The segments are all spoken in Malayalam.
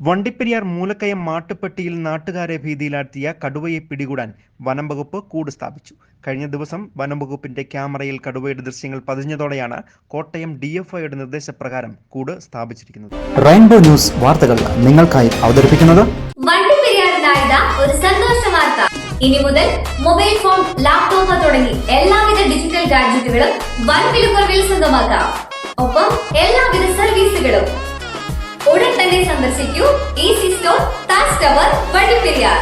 വണ്ടിപ്പെരിയാർ മൂലക്കയം മാട്ടുപ്പെട്ടിയിൽ നാട്ടുകാരെ ഭീതിയിലാഴ്ത്തിയ കടുവയെ പിടികൂടാൻ വനം വകുപ്പ് കൂട് സ്ഥാപിച്ചു. കഴിഞ്ഞ ദിവസം വനം വകുപ്പിന്റെ ക്യാമറയിൽ കടുവയുടെ ദൃശ്യങ്ങൾ പതിഞ്ഞതോടെയാണ് കോട്ടയം ഡി എഫ് ഐയുടെ നിർദ്ദേശപ്രകാരം കൂട് സ്ഥാപിച്ചിരിക്കുന്നത്. റെയിൻബോ ന്യൂസ് വാർത്തകൾ നിങ്ങൾക്കായി അവതരിപ്പിക്കുന്നത് ഒരു സന്തോഷ വാർത്ത. ഇനി മുതൽ മൊബൈൽ ഫോൺ ലാപ്ടോപ്പ് തുടങ്ങി എല്ലാവിധ ഡിജിറ്റൽ ഗാഡ്ജറ്റുകളും വൻ വിലക്കുറവിൽ സ്വന്തമാക്കാം ഒപ്പം എല്ലാവിധ സർവീസുകളും ഉടൻ തന്നെ സന്ദർശിക്കൂ easy store താസ് tower Vandiperiyar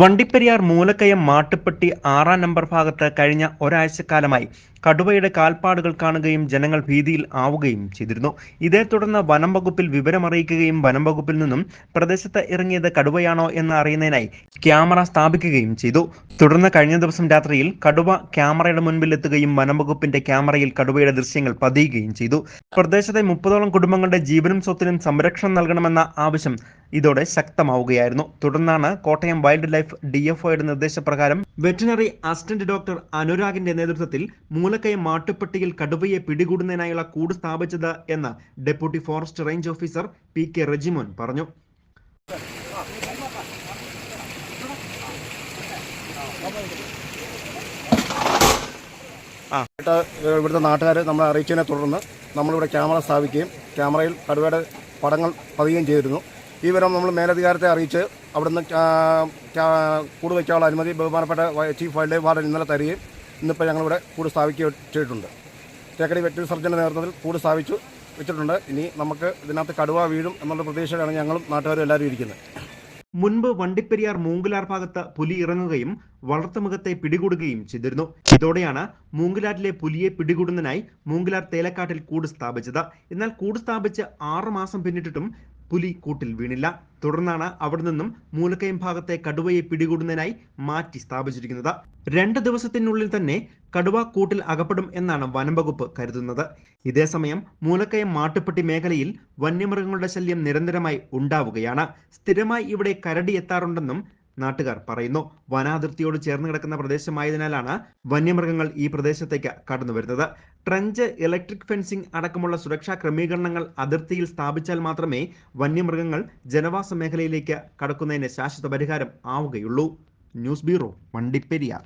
Vandiperiyar Moolakkayam Mattupetty ആറാം നമ്പർ ഭാഗത്ത് കഴിഞ്ഞ ഒരാഴ്ചക്കാലമായി കടുവയുടെ കാൽപ്പാടുകൾ കാണുകയും ജനങ്ങൾ ഭീതിയിൽ ആവുകയും ചെയ്തിരുന്നു. ഇതേ തുടർന്ന് വനം വകുപ്പിൽ വിവരമറിയിക്കുകയും വനം വകുപ്പിൽ നിന്നും പ്രദേശത്ത് ഇറങ്ങിയത് കടുവയാണോ എന്ന് അറിയുന്നതിനായി ക്യാമറ സ്ഥാപിക്കുകയും ചെയ്തു. തുടർന്ന് കഴിഞ്ഞ ദിവസം രാത്രിയിൽ കടുവ ക്യാമറയുടെ മുൻപിൽ എത്തുകയും വനം വകുപ്പിന്റെ ക്യാമറയിൽ കടുവയുടെ ദൃശ്യങ്ങൾ പതിയുകയും ചെയ്തു. പ്രദേശത്തെ മുപ്പതോളം കുടുംബങ്ങളുടെ ജീവനും സ്വത്തിനും സംരക്ഷണം നൽകണമെന്ന ആവശ്യം ഇതോടെ ശക്തമാവുകയായിരുന്നു. തുടർന്നാണ് Kottayam wild life D F ഒയുടെ നിർദ്ദേശപ്രകാരം വെറ്റിനറി അസിസ്റ്റന്റ് ഡോക്ടർ അനുരാഗിന്റെ നേതൃത്വത്തിൽ മൂലക്കയം മാട്ടുപ്പെട്ടിയിൽ കടുവയെ പിടികൂടുന്നതിനായുള്ള കൂട് സ്ഥാപിച്ചത് എന്ന് deputy forest range officer P K Regimon പറഞ്ഞു. ഇവിടുത്തെ നാട്ടുകാർ നമ്മളെ അറിയിച്ചതിനെ തുടർന്ന് നമ്മളിവിടെ ക്യാമറ സ്ഥാപിക്കുകയും ക്യാമറയിൽ കടുവയുടെ പടങ്ങൾ പതിയുകയും ചെയ്തിരുന്നു. ഈ വിവരം നമ്മൾ മേലധികാരത്തെ അറിയിച്ച് അവിടുന്ന് കൂട് വയ്ക്കാനുള്ള അനുമതി ബഹുമാനപ്പെട്ട ചീഫ് വൈൽഡ് ലൈഫ് വാർഡൻ ഇന്നലെ തരികയും ഇന്നിപ്പോൾ ഞങ്ങളിവിടെ കൂട് സ്ഥാപിക്കുകയും തേക്കടി വെറ്ററി സർജന്റെ നേതൃത്വത്തിൽ കൂട് സ്ഥാപിച്ചു വെച്ചിട്ടുണ്ട്. ഇനി നമുക്ക് ഇതിനകത്ത് കടുവ വീഴും എന്നുള്ള പ്രതീക്ഷയിലാണ് ഞങ്ങളും നാട്ടുകാരും എല്ലാവരും ഇരിക്കുന്നത്. മുൻപ് വണ്ടിപ്പെരിയാർ മൂങ്കിലാർ ഭാഗത്ത് പുലി ഇറങ്ങുകയും വളർത്തുമൃഗത്തെ പിടികൂടുകയും ചെയ്തിരുന്നു. ഇതോടെയാണ് മൂങ്കിലാറ്റിലെ പുലിയെ പിടികൂടുന്നതിനായി മൂങ്കിലാർ തേലക്കാട്ടിൽ കൂട് സ്ഥാപിച്ചത്. എന്നാൽ കൂട് സ്ഥാപിച്ച് ആറ് മാസം പിന്നിട്ടിട്ടും പുലി കൂട്ടിൽ വീണില്ല. തുടർന്നാണ് അവിടെ നിന്നും മൂലക്കയം ഭാഗത്തെ കടുവയെ പിടികൂടുന്നതിനായി മാറ്റി സ്ഥാപിച്ചിരിക്കുന്നത്. രണ്ട് ദിവസത്തിനുള്ളിൽ തന്നെ കടുവ കൂട്ടിൽ അകപ്പെടും എന്നാണ് വനംവകുപ്പ് കരുതുന്നത്. ഇതേസമയം മൂലക്കയം മാട്ടുപ്പെട്ടി മേഖലയിൽ വന്യമൃഗങ്ങളുടെ ശല്യം നിരന്തരമായി ഉണ്ടാവുകയാണ്. സ്ഥിരമായി ഇവിടെ കരടി എത്താറുണ്ടെന്നും നാട്ടുകാർ പറയുന്നു. വനാതിർത്തിയോട് ചേർന്ന് കിടക്കുന്ന പ്രദേശമായതിനാലാണ് വന്യമൃഗങ്ങൾ ഈ പ്രദേശത്തേക്ക് കടന്നു വരുന്നത് ട്രഞ്ച് ഇലക്ട്രിക് ഫെൻസിംഗ് അടക്കമുള്ള സുരക്ഷാ ക്രമീകരണങ്ങൾ അതിർത്തിയിൽ സ്ഥാപിച്ചാൽ മാത്രമേ വന്യമൃഗങ്ങൾ ജനവാസ മേഖലയിലേക്ക് കടക്കുന്നതിന് ശാശ്വത പരിഹാരം ആവുകയുള്ളൂ. News bureau Vandiperiyar